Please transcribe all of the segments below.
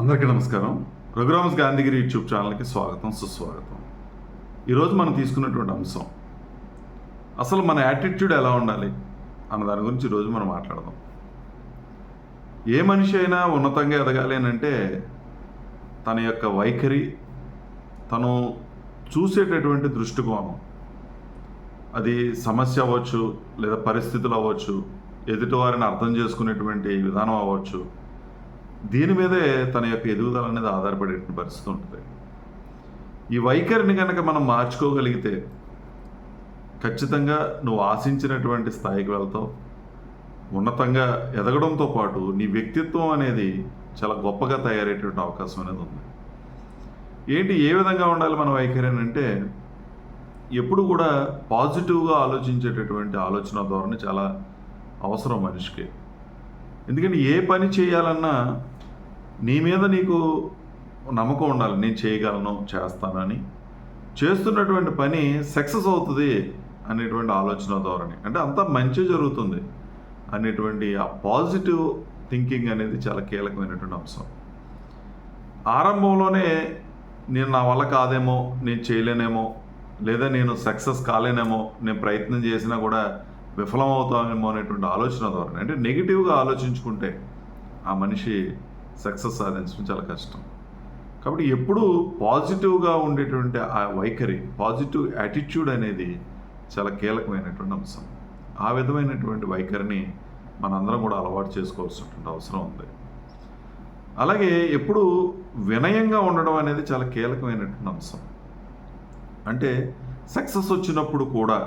అందరికీ నమస్కారం. రఘురామస్ గాంధీగిరి యూట్యూబ్ ఛానల్కి స్వాగతం సుస్వాగతం. ఈరోజు మనం తీసుకున్నటువంటి అంశం అసలు మన యాటిట్యూడ్ ఎలా ఉండాలి అన్న దాని గురించి ఈరోజు మనం మాట్లాడదాం. ఏ మనిషి అయినా ఉన్నతంగా ఎదగాలి అని అంటే తన యొక్క వైఖరి తను చూసేటటువంటి దృష్టికోణం. అది సమస్య అవ్వచ్చు లేదా పరిస్థితులు అవ్వచ్చు ఎదుటివారిని అర్థం చేసుకునేటువంటి విధానం అవ్వచ్చు దీని మీదే తన యొక్క ఎదుగుదల అనేది ఆధారపడే పరిస్థితి ఉంటుంది. ఈ వైఖరిని కనుక మనం మార్చుకోగలిగితే ఖచ్చితంగా నువ్వు ఆశించినటువంటి స్థాయికి వెళ్తావు. ఉన్నతంగా ఎదగడంతో పాటు నీ వ్యక్తిత్వం అనేది చాలా గొప్పగా తయారయ్యేటువంటి అవకాశం అనేది ఉంది. ఏంటి ఏ విధంగా ఉండాలి మన వైఖరి అని అంటే ఎప్పుడు కూడా పాజిటివ్గా ఆలోచించేటటువంటి ఆలోచన ధోరణి చాలా అవసరం మనిషికి. ఎందుకంటే ఏ పని చేయాలన్నా నీ మీద నీకు నమ్మకం ఉండాలి. నేను చేయగలను చేస్తానని. చేస్తున్నటువంటి పని సక్సెస్ అవుతుంది అనేటువంటి ఆలోచన ధోరణి. అంటే అంతా మంచి జరుగుతుంది అనేటువంటి ఆ పాజిటివ్ థింకింగ్ అనేది చాలా కీలకమైనటువంటి అంశం. ఆరంభంలోనే నేను నా వల్ల కాదేమో నేను చేయలేనేమో లేదా నేను సక్సెస్ కాలేనేమో నేను ప్రయత్నం చేసినా కూడా విఫలమవుతామేమో అనేటువంటి ఆలోచన ధోరణి. అంటే నెగిటివ్గా ఆలోచించుకుంటే ఆ మనిషి సక్సెస్ సాధించడం చాలా కష్టం. కాబట్టి ఎప్పుడూ పాజిటివ్గా ఉండేటువంటి ఆ వైఖరి పాజిటివ్ యాటిట్యూడ్ అనేది చాలా కీలకమైనటువంటి అంశం. ఆ విధమైనటువంటి వైఖరిని మనందరం కూడా అలవాటు చేసుకోవాల్సినటువంటి అవసరం ఉంది. అలాగే ఎప్పుడు వినయంగా ఉండడం అనేది చాలా కీలకమైనటువంటి అంశం. అంటే సక్సెస్ వచ్చినప్పుడు కూడా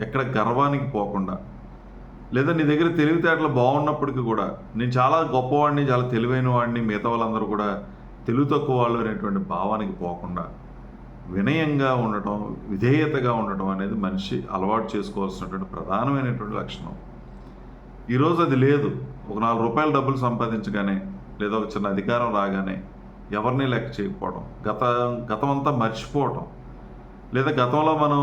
ఎక్కడ గర్వానికి పోకుండా లేదా నీ దగ్గర తెలివితేటలు బాగున్నప్పటికీ కూడా నేను చాలా గొప్పవాడిని చాలా తెలివైన వాడిని మిగతా వాళ్ళందరూ కూడా తెలివి తక్కువ వాళ్ళు అనేటువంటి భావానికి పోకుండా వినయంగా ఉండటం విధేయతగా ఉండటం అనేది మనిషి అలవాటు చేసుకోవాల్సినటువంటి ప్రధానమైనటువంటి లక్షణం. ఈరోజు అది లేదు. ఒక నాలుగు రూపాయల డబ్బులు సంపాదించగానే లేదా ఒక చిన్న అధికారం రాగానే ఎవరిని లెక్క చేయకపోవడం గత గతం అంతా మర్చిపోవటం లేదా గతంలో మనం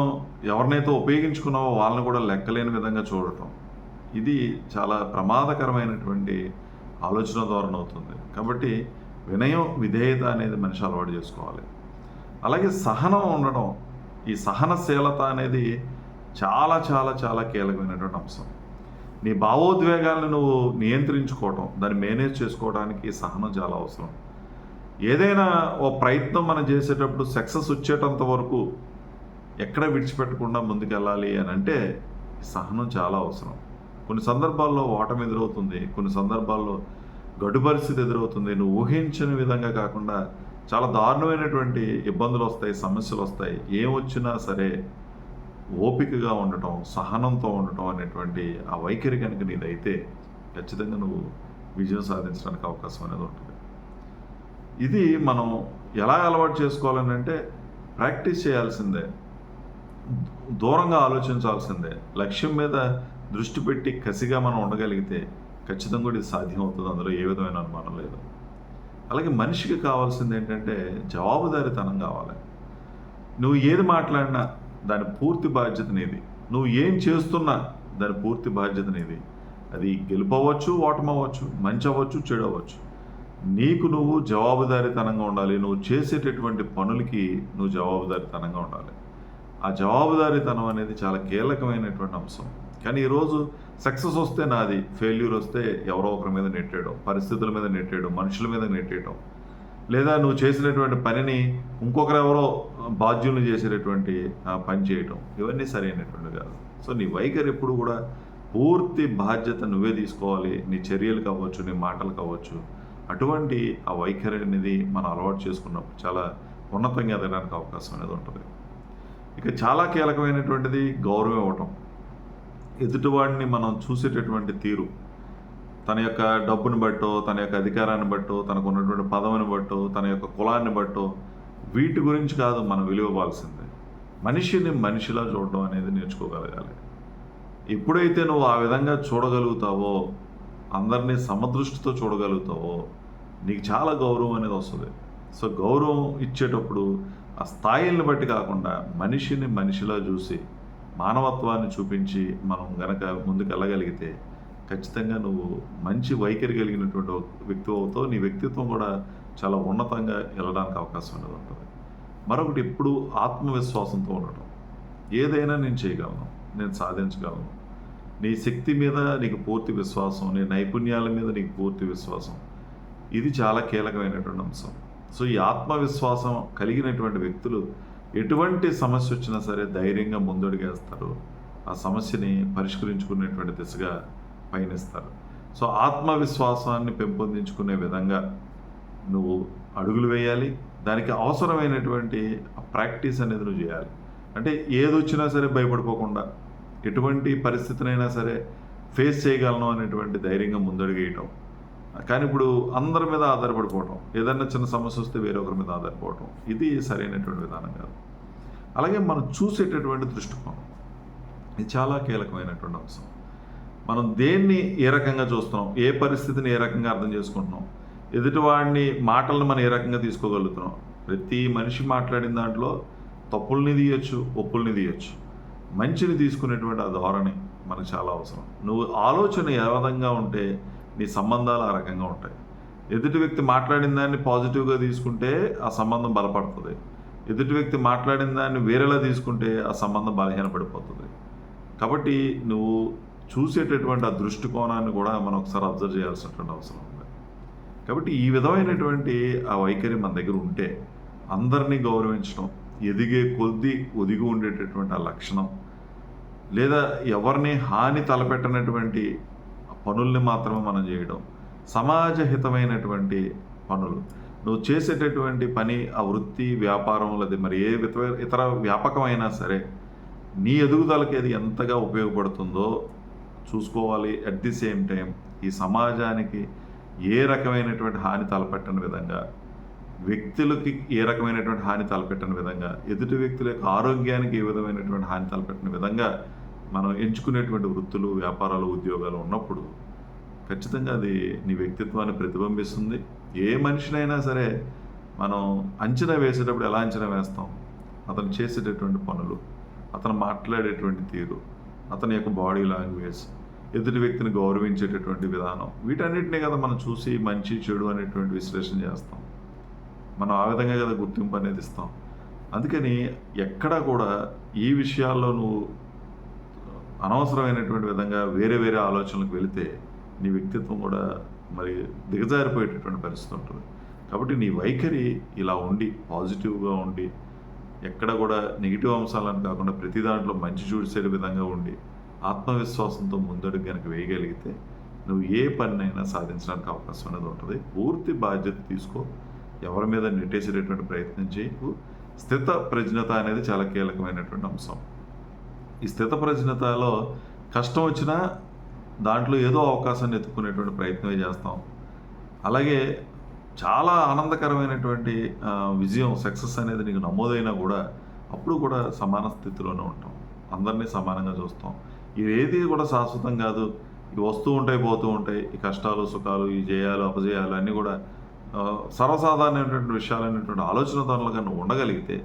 ఎవరినైతే ఉపయోగించుకున్నామో వాళ్ళని కూడా లెక్కలేని విధంగా చూడటం. ఇది చాలా ప్రమాదకరమైనటువంటి ఆలోచన ధోరణి అవుతుంది. కాబట్టి వినయం విధేయత అనేది మనిషి అలవాటు చేసుకోవాలి. అలాగే సహనం ఉండడం ఈ సహనశీలత అనేది చాలా చాలా చాలా కీలకమైనటువంటి అంశం. నీ భావోద్వేగాలను నువ్వు నియంత్రించుకోవటం దాన్ని మేనేజ్ చేసుకోవడానికి సహనం చాలా అవసరం. ఏదైనా ఓ ప్రయత్నం మనం చేసేటప్పుడు సక్సెస్ వచ్చేటంత వరకు ఎక్కడ విడిచిపెట్టకుండా ముందుకెళ్ళాలి అని అంటే సహనం చాలా అవసరం. కొన్ని సందర్భాల్లో ఓటమి ఎదురవుతుంది కొన్ని సందర్భాల్లో గడు పరిస్థితి ఎదురవుతుంది. నువ్వు ఊహించని విధంగా కాకుండా చాలా దారుణమైనటువంటి ఇబ్బందులు వస్తాయి సమస్యలు వస్తాయి. ఏం వచ్చినా సరే ఓపికగా ఉండటం సహనంతో ఉండటం అనేటువంటి ఆ వైఖరి కనుక నీదైతే ఖచ్చితంగా నువ్వు విజయం సాధించడానికి అవకాశం అనేది ఉంటుంది. ఇది మనం ఎలా అలవాటు చేసుకోవాలని అంటే ప్రాక్టీస్ చేయాల్సిందే. దూరంగా ఆలోచించాల్సిందే. లక్ష్యం మీద దృష్టి పెట్టి కసిగా మనం ఉండగలిగితే ఖచ్చితంగా కూడా ఇది సాధ్యం అవుతుంది అందులో ఏ విధమైన అనుమానం లేదు. అలాగే మనిషికి కావాల్సింది ఏంటంటే జవాబుదారీతనం కావాలి. నువ్వు ఏది మాట్లాడినా దాని పూర్తి బాధ్యత నీది. నువ్వు ఏం చేస్తున్నా దాని పూర్తి బాధ్యత నీది. అది గెలుపవచ్చు ఓటమవ్వచ్చు మంచి అవ్వచ్చు చెడు అవ్వచ్చు నీకు నువ్వు జవాబుదారీతనంగా ఉండాలి. నువ్వు చేసేటటువంటి పనులకి నువ్వు జవాబుదారీతనంగా ఉండాలి. ఆ జవాబుదారీతనం అనేది చాలా కీలకమైనటువంటి అంశం. కానీ ఈరోజు సక్సెస్ వస్తే నాది ఫెయిల్యూర్ వస్తే ఎవరో ఒకరి మీద నెట్టేయడం పరిస్థితుల మీద నెట్టేయడం మనుషుల మీద నెట్టేయడం లేదా నువ్వు చేసినటువంటి పనిని ఇంకొకరు ఎవరో బాధ్యులను చేసేటటువంటి పని చేయటం. ఇవన్నీ సరైనటువంటి కాదు. సో నీ వైఖరి ఎప్పుడు కూడా పూర్తి బాధ్యత నువ్వే తీసుకోవాలి. నీ చర్యలు కావచ్చు నీ మాటలు కావచ్చు. అటువంటి ఆ వైఖరి అనేది మనం అలవాటు చేసుకున్నప్పుడు చాలా ఉన్నతంగా ఎదగడానికి అవకాశం అనేది ఉంటుంది. ఇక చాలా కీలకమైనటువంటిది గౌరవం ఇవ్వటం. ఎదుటివాడిని మనం చూసేటటువంటి తీరు. తన యొక్క డబ్బుని బట్టో తన యొక్క అధికారాన్ని బట్టో తనకు ఉన్నటువంటి పదవిని బట్టో తన యొక్క కులాన్ని బట్టో వీటి గురించి కాదు మనం విలువవ్వాల్సిందే మనిషిని మనిషిలా చూడడం అనేది నేర్చుకోగలగాలి. ఎప్పుడైతే నువ్వు ఆ విధంగా చూడగలుగుతావో అందరినీ సమదృష్టితో చూడగలుగుతావో నీకు చాలా గౌరవం అనేది వస్తుంది. సో గౌరవం ఇచ్చేటప్పుడు ఆ స్థాయిల్ని బట్టి కాకుండా మనిషిని మనిషిలా చూసి మానవత్వాన్ని చూపించి మనం గనక ముందుకు వెళ్ళగలిగితే ఖచ్చితంగా నువ్వు మంచి వైఖరి కలిగినటువంటి వ్యక్తి అవుతావు. నీ వ్యక్తిత్వం కూడా చాలా ఉన్నతంగా వెళ్ళడానికి అవకాశం అనేది ఉంటుంది. మరొకటి ఎప్పుడు ఆత్మవిశ్వాసంతో ఉండటం. ఏదైనా నేను చేయగలను నేను సాధించగలను. నీ శక్తి మీద నీకు పూర్తి విశ్వాసం నీ నైపుణ్యాల మీద నీకు పూర్తి విశ్వాసం. ఇది చాలా కీలకమైనటువంటి అంశం. సో ఈ ఆత్మవిశ్వాసం కలిగినటువంటి వ్యక్తులు ఎటువంటి సమస్య వచ్చినా సరే ధైర్యంగా ముందడుగేస్తారు. ఆ సమస్యని పరిష్కరించుకునేటువంటి దిశగా పయనిస్తారు. సో ఆత్మవిశ్వాసాన్ని పెంపొందించుకునే విధంగా నువ్వు అడుగులు వేయాలి. దానికి అవసరమైనటువంటి ప్రాక్టీస్ అనేది నువ్వు చేయాలి. అంటే ఏది వచ్చినా సరే భయపడిపోకుండా ఎటువంటి పరిస్థితినైనా సరే ఫేస్ చేయగలను అనేటువంటి ధైర్యంగా ముందడుగేయటం. కానీ ఇప్పుడు అందరి మీద ఆధారపడిపోవటం ఏదైనా చిన్న సమస్య వస్తే వేరొకరి మీద ఆధారపడటం ఇది సరైనటువంటి విధానం కాదు. అలాగే మనం చూసేటటువంటి దృష్టికోణం ఇది చాలా కీలకమైనటువంటి అంశం. మనం దేన్ని ఏ రకంగా చూస్తున్నాం ఏ పరిస్థితిని ఏ రకంగా అర్థం చేసుకుంటున్నాం ఎదుటివాడిని మాటలను మనం ఏ రకంగా తీసుకోగలుగుతున్నాం ప్రతి మనిషి మాట్లాడిన దాంట్లో తప్పుల్ని తీయొచ్చు ఒప్పుల్ని తీయొచ్చు. మంచిని తీసుకునేటువంటి ఆ ధోరణి మనకు చాలా అవసరం. నువ్వు ఆలోచన ఏ విధంగా ఉంటే నీ సంబంధాలు ఆ రకంగా ఉంటాయి. ఎదుటి వ్యక్తి మాట్లాడిన దాన్ని పాజిటివ్గా తీసుకుంటే ఆ సంబంధం బలపడుతుంది. ఎదుటి వ్యక్తి మాట్లాడిన దాన్ని వేరేలా తీసుకుంటే ఆ సంబంధం బలహీనపడిపోతుంది. కాబట్టి నువ్వు చూసేటటువంటి ఆ దృష్టికోణాన్ని కూడా మనం ఒకసారి అబ్జర్వ్ చేయాల్సినటువంటి అవసరం ఉంది. కాబట్టి ఈ విధమైనటువంటి ఆ వైఖరి మన దగ్గర ఉంటే అందరినీ గౌరవించడం ఎదిగే కొద్దీ ఒదిగి ఉండేటటువంటి ఆ లక్షణం లేదా ఎవరిని హాని తలపెట్టనటువంటి పనుల్ని మాత్రమే మనం చేయడం. సమాజహితమైనటువంటి పనులు. నువ్వు చేసేటటువంటి పని ఆ వృత్తి వ్యాపారం లేదా మరి ఏ ఇతర ఇతర వ్యాపకమైనా సరే నీ ఎదుగుదలకి అది ఎంతగా ఉపయోగపడుతుందో చూసుకోవాలి. అట్ ది సేమ్ టైం ఈ సమాజానికి ఏ రకమైనటువంటి హాని తలపెట్టని విధంగా వ్యక్తులకి ఏ రకమైనటువంటి హాని తలపెట్టని విధంగా ఎదుటి వ్యక్తుల యొక్క ఆరోగ్యానికి ఏ విధమైనటువంటి హాని తలపెట్టని విధంగా మనం ఎంచుకునేటువంటి వృత్తులు వ్యాపారాలు ఉద్యోగాలు ఉన్నప్పుడు ఖచ్చితంగా అది నీ వ్యక్తిత్వాన్ని ప్రతిబింబిస్తుంది. ఏ మనిషినైనా సరే మనం అంచనా వేసేటప్పుడు ఎలా అంచనా వేస్తాం? అతను చేసేటటువంటి పనులు అతను మాట్లాడేటువంటి తీరు అతని యొక్క బాడీ లాంగ్వేజ్ ఎదుటి వ్యక్తిని గౌరవించేటటువంటి విధానం వీటన్నిటినీ కదా మనం చూసి మంచి చెడు అనేటువంటి విశ్లేషణ చేస్తాం. మనం ఆ విధంగా కదా గుర్తింపు అనేది ఇస్తాం. అందుకని ఎక్కడా కూడా ఈ విషయాల్లో నువ్వు అనవసరమైనటువంటి విధంగా వేరే వేరే ఆలోచనలకు వెళితే నీ వ్యక్తిత్వం కూడా మరి దిగజారిపోయేటటువంటి పరిస్థితి ఉంటుంది. కాబట్టి నీ వైఖరి ఇలా ఉండి పాజిటివ్గా ఉండి ఎక్కడ కూడా నెగిటివ్ అంశాలను కాకుండా ప్రతి దాంట్లో మంచి చూసే విధంగా ఉండి ఆత్మవిశ్వాసంతో ముందడుగు కనుక వేయగలిగితే నువ్వు ఏ పనినైనా సాధించడానికి అవకాశం అనేది ఉంటుంది. పూర్తి బాధ్యత తీసుకో. ఎవరి మీద నెట్టేసేటటువంటి ప్రయత్నం చేయకు స్థిత ప్రజ్ఞత అనేది చాలా కీలకమైనటువంటి అంశం. ఈ స్థితప్రజ్ఞతలో కష్టం వచ్చినా దాంట్లో ఏదో అవకాశాన్ని ఎత్తుకునేటువంటి ప్రయత్నమే చేస్తాం. అలాగే చాలా ఆనందకరమైనటువంటి విజయం సక్సెస్ అనేది నీకు నమోదైనా కూడా అప్పుడు కూడా సమాన స్థితిలోనే ఉంటాం. అందరినీ సమానంగా చూస్తాం. ఏది కూడా శాశ్వతం కాదు. ఇవి వస్తూ ఉంటాయి పోతూ ఉంటాయి. ఈ కష్టాలు సుఖాలు ఈ జయాలు అపజయాలు అన్నీ కూడా ఆ, సర్వసాధారణమైనటువంటి విషయాలైనటువంటి ఆలోచన తనలు నువ్వు ఉండగలిగితే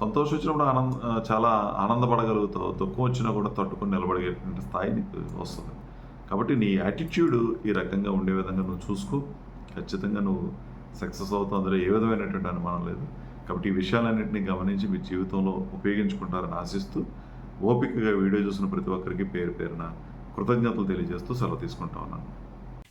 సంతోషం వచ్చినప్పుడు ఆనంద చాలా ఆనందపడగలుగుతావు. దుఃఖం వచ్చినా కూడా తట్టుకొని నిలబడగలిగినటువంటి స్థాయి నీకు వస్తుంది. కాబట్టి నీ యాటిట్యూడ్ ఈ రకంగా ఉండే విధంగా నువ్వు చూసుకో. ఖచ్చితంగా నువ్వు సక్సెస్ అవుతావు. అందులో ఏ విధమైనటువంటి అనుమానం లేదు. కాబట్టి ఈ విషయాలన్నింటినీ గమనించి మీ జీవితంలో ఉపయోగించుకుంటారని ఆశిస్తూ ఓపికగా వీడియో చూసిన ప్రతి ఒక్కరికి పేరు పేరున కృతజ్ఞతలు తెలియజేస్తూ సెలవు తీసుకుంటా ఉన్నాను.